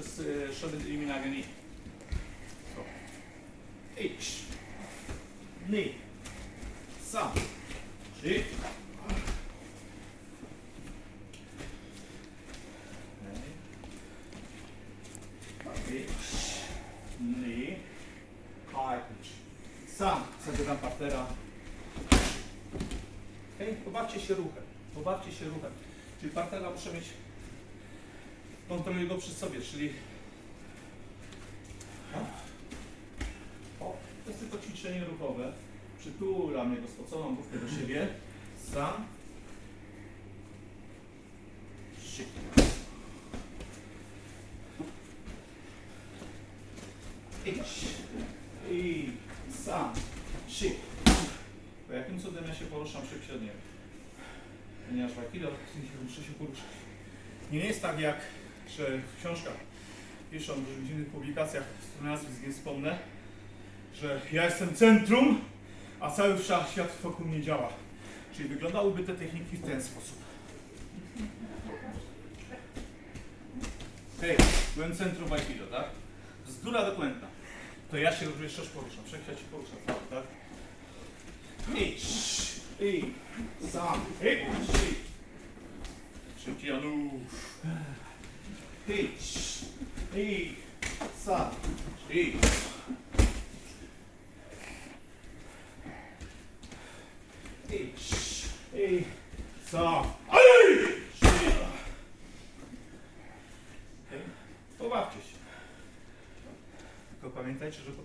przez e, shouldn't eliminate knee. So. H. Knee. Sam. Trzy. H. High pitch. Sam. Zabieram partnera. Okay? Pobawcie się ruchem. Pobawcie się ruchem. Czyli partnera muszę mieć kontroluję go przy sobie, czyli o, to jest tylko ćwiczenie ruchowe. Przytulam jego spoconą główkę do siebie. Sam. Trzy. Idź. I sam. Trzy. Po jakim cudem ja się poruszam szybciej od niego? Ponieważ w Aikido muszę się poruszać. Nie jest tak jak, że w książkach piszą, że w innych publikacjach, nazwisk nie wspomnę, że ja jestem centrum, a cały wszechświat wokół mnie działa. Czyli wyglądałyby te techniki w ten sposób. Hej, byłem centrum Aikido, tak? Z dura do kłęta. To ja się również też poruszam. Wszechświat się porusza cały, tak? Idź, i, sam, idź. Szybciej, Janusz. Idź, i, sam, i. Idź, i, sam, i. Pobawcie się. Tylko pamiętajcie, że potem